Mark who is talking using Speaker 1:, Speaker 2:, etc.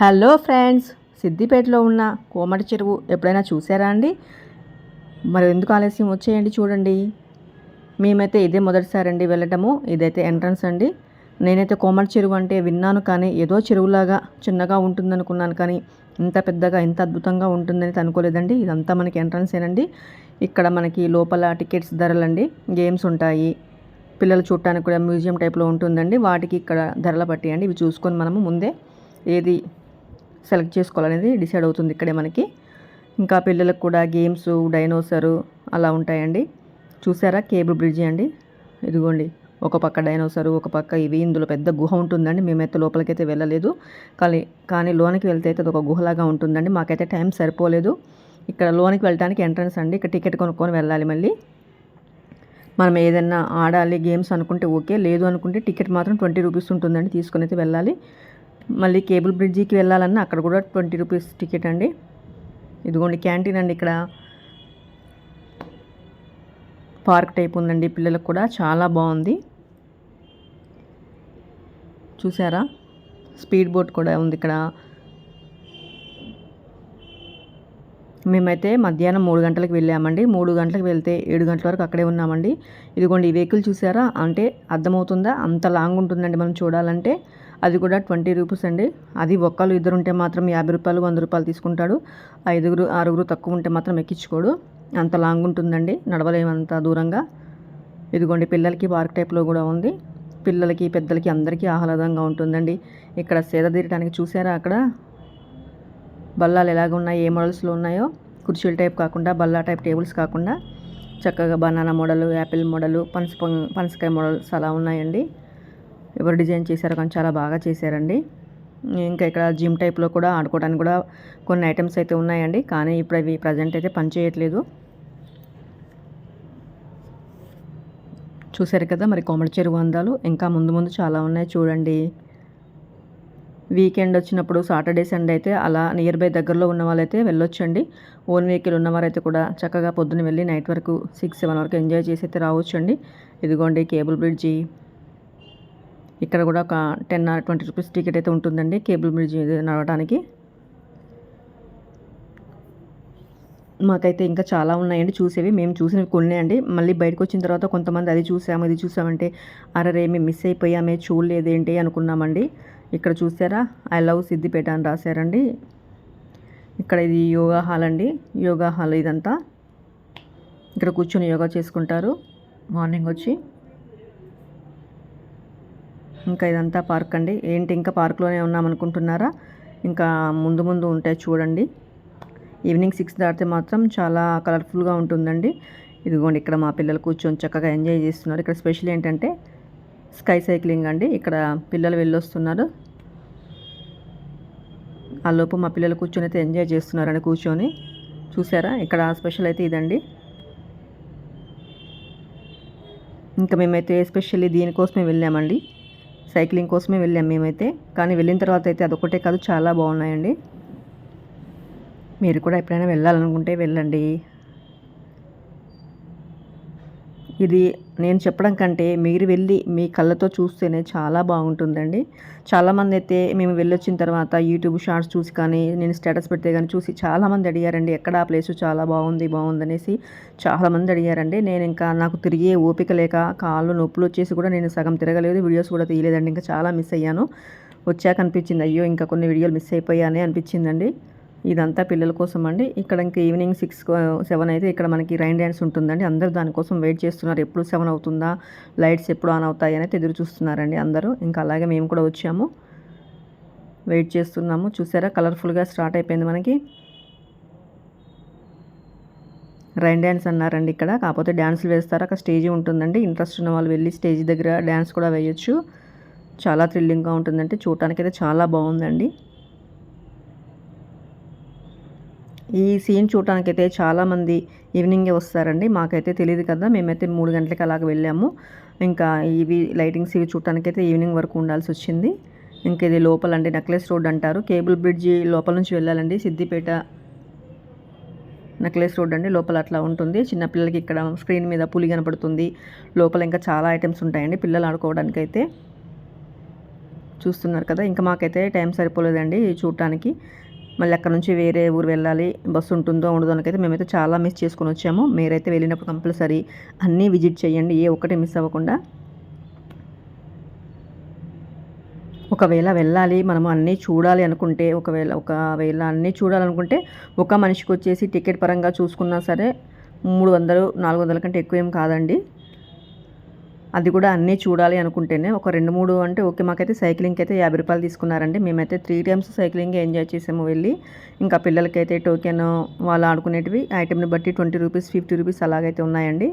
Speaker 1: Hello friends సిద్దిపేటలో ఉన్న కోమటి చెరువు ఎప్పుడైనా చూసారా అండి? మరి ఎందుకు ఆలస్యం వచ్చేయండి చూడండి. మేమైతే ఇదే మొదటిసారి అండి వెళ్ళటము ఇదైతే ఎంట్రన్స్ అండి. నేనైతే కోమటి చెరువు అంటే విన్నాను కానీ ఏదో చెరువులాగా చిన్నగా ఉంటుందనుకున్నాను కానీ ఇంత పెద్దగా ఇంత అద్భుతంగా ఉంటుందని అనుకోలేదండి. ఇదంతా మనకి ఎంట్రన్సేనండి ఇక్కడ మనకి లోపల టికెట్స్ ధరలండి గేమ్స్ ఉంటాయి. పిల్లలు చూడటానికి కూడా మ్యూజియం టైప్లో ఉంటుందండి. వాటికి ఇక్కడ ధరలు పట్టి అండి. ఇవి చూసుకొని మనము ముందే ఏది సెలెక్ట్ చేసుకోవాలనేది డిసైడ్ అవుతుంది ఇక్కడే మనకి. ఇంకా పిల్లలకు కూడా గేమ్స్ డైనోసరు అలా ఉంటాయండి. చూసారా కేబుల్ బ్రిడ్జి అండి? ఇదిగోండి ఒక పక్క డైనోసరు ఒక పక్క ఇవి. ఇందులో పెద్ద గుహ ఉంటుందండి. మేమైతే లోపలికైతే వెళ్ళలేదు. కానీ కానీ లోనికి వెళ్తే అయితే అది ఒక గుహలాగా ఉంటుందండి. మాకైతే టైం సరిపోలేదు. ఇక్కడ లోనికి వెళ్ళడానికి ఎంట్రన్స్ అండి. ఇక్కడ టికెట్ కొనుక్కొని వెళ్ళాలి మళ్ళీ. మనం ఏదైనా ఆడాలి గేమ్స్ అనుకుంటే ఓకే. లేదు అనుకుంటే టికెట్ మాత్రం ట్వంటీ రూపీస్ ఉంటుందండి. తీసుకుని అయితే వెళ్ళాలి. మళ్ళీ కేబుల్ బ్రిడ్జికి వెళ్ళాలన్నా అక్కడ కూడా ట్వంటీ రూపీస్ టికెట్ అండి. ఇదిగోండి క్యాంటీన్ అండి ఇక్కడ. పార్క్ టైప్ ఉందండి పిల్లలకు కూడా చాలా బాగుంది. చూసారా? స్పీడ్ బోట్ కూడా ఉంది ఇక్కడ. మేమైతే మధ్యాహ్నం మూడు గంటలకు వెళ్ళామండి. మూడు గంటలకు వెళ్తే ఏడు గంటల వరకు అక్కడే ఉన్నామండి. ఇదిగోండి ఈ వెహికల్ చూసారా? అంటే అర్థమవుతుందా? అంత లాంగ్ ఉంటుందండి మనం చూడాలంటే. అది కూడా ట్వంటీ రూపీస్ అండి. అది ఒక్కరు ఇద్దరు ఉంటే మాత్రం యాభై రూపాయలు వంద రూపాయలు తీసుకుంటాడు. ఐదుగురు ఆరుగురు తక్కువ ఉంటే మాత్రం ఎక్కించుకోడు. అంత లాంగ్ ఉంటుందండి నడవలేమంత దూరంగా. ఇదిగోండి పిల్లలకి పార్క్ టైప్లో కూడా ఉంది. పిల్లలకి పెద్దలకి అందరికీ ఆహ్లాదంగా ఉంటుందండి. ఇక్కడ సేద తీరడానికి చూసారా అక్కడ? బల్లాలు ఎలాగ ఉన్నాయో ఏ మోడల్స్లో ఉన్నాయో? కుర్చీల టైప్ కాకుండా బల్లా టైప్ టేబుల్స్ కాకుండా. చక్కగా బనానా మోడల్ యాపిల్ మోడల్ పనస పనసకాయ మోడల్స్ అలా ఉన్నాయండి. ఎవరు డిజైన్ చేశారో కానీ చాలా బాగా చేశారండి. ఇంకా ఇక్కడ జిమ్ టైప్లో కూడా ఆడుకోవడానికి కూడా కొన్ని ఐటమ్స్ అయితే ఉన్నాయండి. కానీ ఇప్పుడు అవి ప్రజెంట్ అయితే పనిచేయట్లేదు చూశారు కదా మరి కోమటి చెరువు అందాలు. ఇంకా ముందు ముందు చాలా ఉన్నాయి చూడండి. వీకెండ్ వచ్చినప్పుడు సాటర్డే సండే అయితే అలా నియర్ బై దగ్గరలో ఉన్న వాళ్ళైతే వెళ్ళొచ్చండి. ఓన్ వెహికల్ ఉన్నవారైతే కూడా చక్కగా పొద్దున్న వెళ్ళి నైట్ వరకు సిక్స్ సెవెన్ వరకు ఎంజాయ్ చేసి అయితే రావచ్చండి. ఇదిగోండి కేబుల్ బ్రిడ్జి ఇక్కడ కూడా ఒక ten or twenty rupees ticket అయితే ఉంటుందండి కేబుల్ బ్రిడ్జ్ నడవడానికి. మాకైతే ఇంకా చాలా ఉన్నాయండి చూసేవి. మేము చూసినవి కొన్ని అండి. మళ్ళీ బయటకు వచ్చిన తర్వాత కొంతమంది అది చూసాము ఇది చూసామంటే అరరే మేము మిస్ అయిపోయామే చూడలేదేంటి అనుకున్నామండి. ఇక్కడ చూసారా? ఐ లవ్ సిద్దిపేట అని రాశారండి. ఇక్కడ ఇది యోగా హాల్ అండి. యోగా హాల్ ఇదంతా. ఇక్కడ కూర్చొని యోగా చేసుకుంటారు. మార్నింగ్ వచ్చి. ఇంకా ఇదంతా పార్క్ అండి. ఏంటి ఇంకా పార్క్లోనే ఉన్నామనుకుంటున్నారా? ఇంకా ముందు ముందు ఉంటాయి చూడండి. ఈవినింగ్ సిక్స్ దాటితే మాత్రం చాలా కలర్ఫుల్గా ఉంటుందండి. ఇదిగోండి ఇక్కడ మా పిల్లలు కూర్చొని చక్కగా ఎంజాయ్ చేస్తున్నారు. ఇక్కడ స్పెషల్ ఏంటంటే స్కై సైక్లింగ్ అండి. ఇక్కడ పిల్లలు వెళ్ళొస్తున్నారు. ఆ లోపు మా పిల్లలు కూర్చొని అయితే ఎంజాయ్ చేస్తున్నారండి కూర్చొని. చూసారా? ఇక్కడ స్పెషల్ అయితే ఇదండి. ఇంకా మేమైతే ఎస్పెషల్లీ దీనికోసమే వెళ్ళామండి. సైక్లింగ్ కోసమే వెళ్ళాం మేమైతే. కానీ వెళ్ళిన తర్వాత అయితే అదొకటే కాదు చాలా బాగున్నాయండి. మీరు కూడా ఎప్పుడైనా వెళ్ళాలనుకుంటే వెళ్ళండి. ఇది నేను చెప్పడం కంటే మీరు వెళ్ళి మీ కళ్ళతో చూస్తేనే చాలా బాగుంటుందండి. చాలామంది అయితే మేము వెళ్ళొచ్చిన తర్వాత యూట్యూబ్ షార్ట్స్ చూసి కానీ నేను స్టేటస్ పెడితే కానీ చూసి చాలామంది అడిగారండి ఎక్కడ ఆ ప్లేస్ చాలా బాగుంది బాగుందనేసి చాలామంది అడిగారండి. నేను ఇంకా నాకు తిరిగే ఓపిక లేక కాళ్ళు నొప్పులు వచ్చేసి కూడా నేను సగం తిరగలేదు వీడియోస్ కూడా తీయలేదండి. ఇంకా చాలా మిస్ అయ్యాను. వచ్చాక అనిపించింది అయ్యో ఇంకా కొన్ని వీడియోలు మిస్ అయిపోయానే అనిపించిందండి. ఇదంతా పిల్లల కోసం అండి. ఇక్కడ ఇంకా ఈవినింగ్ సిక్స్ సెవెన్ అయితే ఇక్కడ మనకి రైన్ డ్యాన్స్ ఉంటుందండి. అందరూ దానికోసం వెయిట్ చేస్తున్నారు. ఎప్పుడు సెవెన్ అవుతుందా? లైట్స్ ఎప్పుడు ఆన్ అవుతాయి అనేది ఎదురు చూస్తున్నారండి అందరూ. ఇంకా అలాగే మేము కూడా వచ్చాము. వెయిట్ చేస్తున్నాము. చూసారా? కలర్ఫుల్గా స్టార్ట్ అయిపోయింది మనకి. రైన్ డ్యాన్స్ అన్నారండి ఇక్కడ. కాకపోతే డ్యాన్సులు వేస్తారు? అక్కడ స్టేజ్ ఉంటుందండి. ఇంట్రెస్ట్ ఉన్న వాళ్ళు వెళ్ళి స్టేజ్ దగ్గర డ్యాన్స్ కూడా వేయొచ్చు. చాలా థ్రిల్లింగ్గా ఉంటుందంటే చూడటానికైతే చాలా బాగుందండి. ఈ సీన్ చూడటానికైతే చాలామంది ఈవినింగే వస్తారండి. మాకైతే తెలియదు కదా మేమైతే మూడు గంటలకి అలాగ వెళ్ళాము. ఇంకా ఇవి లైటింగ్స్ ఇవి చూడటానికైతే ఈవినింగ్ వరకు ఉండాల్సి వచ్చింది. ఇంక ఇది లోపల అండి నెక్లెస్ రోడ్ అంటారు. కేబుల్ బ్రిడ్జి లోపల నుంచి వెళ్ళాలండి. సిద్దిపేట నెక్లెస్ రోడ్ అండి లోపల అట్లా ఉంటుంది. చిన్నపిల్లలకి ఇక్కడ స్క్రీన్ మీద పులి కనపడుతుంది. లోపల ఇంకా చాలా ఐటమ్స్ ఉంటాయండి పిల్లలు ఆడుకోవడానికి అయితే చూస్తున్నారు కదా ఇంకా మాకైతే టైం సరిపోలేదండి చూడటానికి. మళ్ళీ అక్కడ నుంచి వేరే ఊరు వెళ్ళాలి బస్సు ఉంటుందో ఉండదో అనకైతే మేమైతే చాలా మిస్ చేసుకొని వచ్చాము. మీరైతే వెళ్ళినప్పుడు కంపల్సరీ అన్నీ విజిట్ చేయండి ఏ ఒక్కటి మిస్ అవ్వకుండా. ఒకవేళ వెళ్ళాలి మనము అన్నీ చూడాలి అనుకుంటే ఒకవేళ ఒకవేళ అన్నీ చూడాలనుకుంటే ఒక మనిషికి వచ్చేసి టికెట్ పరంగా చూసుకున్నా సరే మూడు వందలు నాలుగు వందల కంటే ఎక్కువ ఏం కాదండి. అది కూడా అన్నీ చూడాలి అనుకుంటేనే ఒక రెండు మూడు అంటే ఓకే మాకైతే సైక్లింగ్కి అయితే యాభై రూపాయలు తీసుకున్నారండి. మేమైతే త్రీ టైమ్స్ సైక్లింగ్ ఎంజాయ్ చేసాము వెళ్ళి. ఇంకా పిల్లలకైతే టోకెన్ వాళ్ళు ఆడుకునేటివి ఐటెంని బట్టి ట్వంటీ రూపీస్ ఫిఫ్టీ రూపీస్ అలాగైతే ఉన్నాయండి.